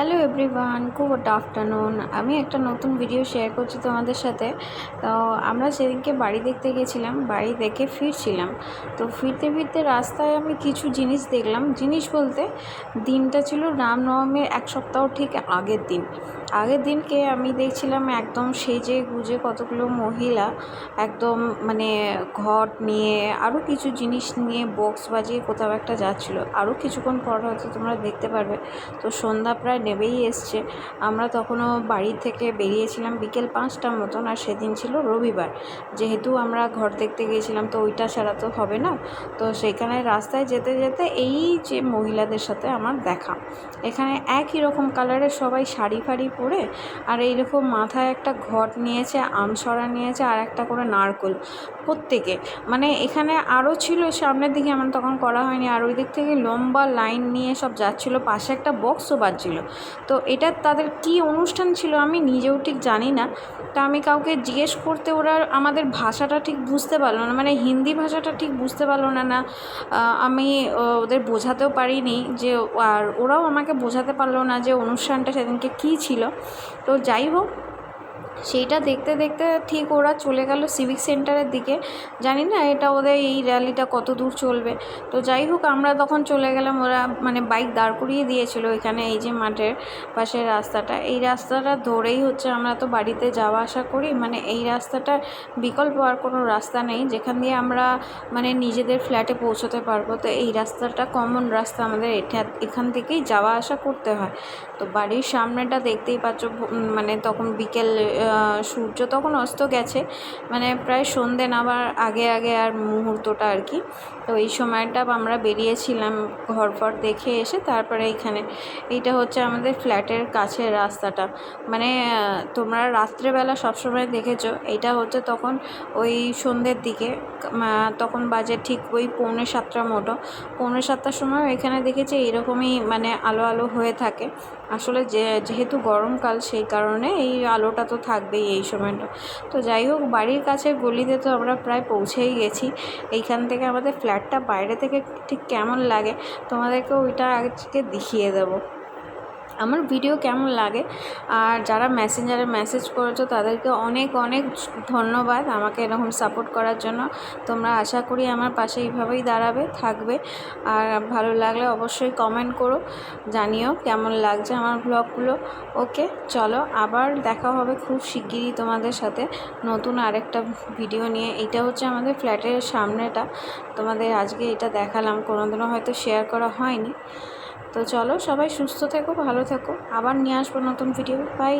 Hello everyone good afternoon আমি একটা নতুন ভিডিও শেয়ার করছি তোমাদের সাথে। তো আমরা সেদিনকে বাড়ি দেখতে গেছিলাম, বাড়ি দেখে ফিরছিলাম। তো ফিরতে ফিরতে রাস্তায় আমি কিছু জিনিস দেখলাম। জিনিস বলতে দিনটা ছিল রামনবমীর এক সপ্তাহ ঠিক আগের দিন। আগের দিনকে আমি দেখছিলাম একদম সেজে গুজে কতগুলো মহিলা একদম মানে ঘট নিয়ে আরও কিছু জিনিস নিয়ে বক্স বাজিয়ে কোথাও একটা যাচ্ছিল। আরও কিছুক্ষণ পর হয়তো তোমরা দেখতে পারবে। তো সন্ধ্যা প্রায় নেবেই এসছে। আমরা তখনও বাড়ি থেকে বেরিয়েছিলাম বিকেল পাঁচটার মতন আর সেদিন ছিল রবিবার। যেহেতু আমরা ঘর দেখতে গিয়েছিলাম তো ওইটা ছাড়া তো হবে না। তো সেখানে রাস্তায় যেতে যেতে এই যে মহিলাদের সাথে আমার দেখা। এখানে একই রকম কালারের সবাই শাড়ি ফাড়ি পরে আর এইরকম মাথায় একটা ঘট নিয়েছে আমসরা নিয়েছে আর একটা করে নারকোল প্রত্যেকে। মানে এখানে আরও ছিল, সামনের দিকে আমার তখন করা হয়নি। আর ওই দিক থেকে লম্বা লাইন নিয়ে সব যাচ্ছিল, পাশে একটা বক্সও বাজছিল। তো এটা তাদের কি অনুষ্ঠান ছিল আমি নিজেও ঠিক জানি না। তা আমি কাউকে জিজ্ঞেস করতে ওরা আমাদের ভাষাটা ঠিক বুঝতে পারল না মানে হিন্দি ভাষাটা ঠিক বুঝতে পারল না না আমি ওদের বোঝাতেও পারিনি যে, আর ওরাও আমাকে বোঝাতে পারল না যে অনুষ্ঠানটা সেদিনকে কী ছিল। তো যাই হোক সেইটা দেখতে দেখতে ঠিক ওরা চলে গেল সিভিক সেন্টারের দিকে। জানি না এটা ওদের এই র্যালিটা কত দূর চলবে। তো যাই হোক, আমরা তখন চলে গেলাম, ওরা মানে বাইক দাঁড় করিয়ে দিয়েছিল এখানে এই যে মাঠের পাশের রাস্তাটা। এই রাস্তাটা ধরেই হচ্ছে আমরা তো বাড়িতে যাওয়া আসা করি। মানে এই রাস্তাটা বিকল্প আর কোনো রাস্তা নেই। যেখান দিয়ে আমরা মানে নিজেদের ফ্ল্যাটে পৌঁছতে পারব। তো এই রাস্তাটা কমন রাস্তা আমাদের এটা এখান থেকেই যাওয়া আসা করতে হয়। তো বাড়ির সামনেটা দেখতেই পাচ্ছ মানে তখন বিকেল সূর্য তখন অস্ত গেছে। মানে প্রায় সন্ধে নামার আগে আগে আর মুহূর্তটা আর কি। তো এই সময়টা আমরা বেরিয়েছিলাম ঘর ফর দেখে এসে তারপরে এইখানে এইটা হচ্ছে আমাদের ফ্ল্যাটের কাছের রাস্তাটা। মানে তোমরা রাত্রেবেলা সবসময় দেখেছ, এইটা হচ্ছে তখন ওই সন্ধ্যের দিকে। তখন বাজে ঠিক ওই পৌনে সাতটা মতো। পৌনে সাতটার সময় এখানে দেখেছি এরকমই মানে আলো আলো হয়ে থাকে। আসলে যে, যেহেতু গরমকাল সেই কারণে এই আলোটা তো থাকবেই এই সময়টা। তো যাই হোক, বাড়ির কাছে গলিতে তো আমরা প্রায় পৌঁছেই গেছি। এইখান থেকে আমাদের ফ্ল্যাটটা বাইরে থেকে ঠিক কেমন লাগে তোমাদেরকে ওইটা আজকে দেখিয়ে দেবো। আমার ভিডিও কেমন লাগে? আর যারা মেসেঞ্জারে মেসেজ করেছ, তাদেরকে অনেক অনেক ধন্যবাদ আমাকে এরকম সাপোর্ট করার জন্য। তোমরা আশা করি আমার পাশে এইভাবেই দাঁড়াবে, থাকবে। আর ভালো লাগলে অবশ্যই কমেন্ট করো, জানিও কেমন লাগছে আমার ব্লগগুলো ওকে চলো আবার দেখা হবে খুব শিগগিরই তোমাদের সাথে নতুন আরেকটা ভিডিও নিয়ে। এটা হচ্ছে আমাদের ফ্ল্যাটের সামনেটা। তোমাদের আজকে এটা দেখালাম, কোনোদিনও হয়তো শেয়ার করা হয়নি। তো চলো সবাই সুস্থ থেকো ভালো থেকো। আবার নিয়ে আসব নতুন ভিডিও বাই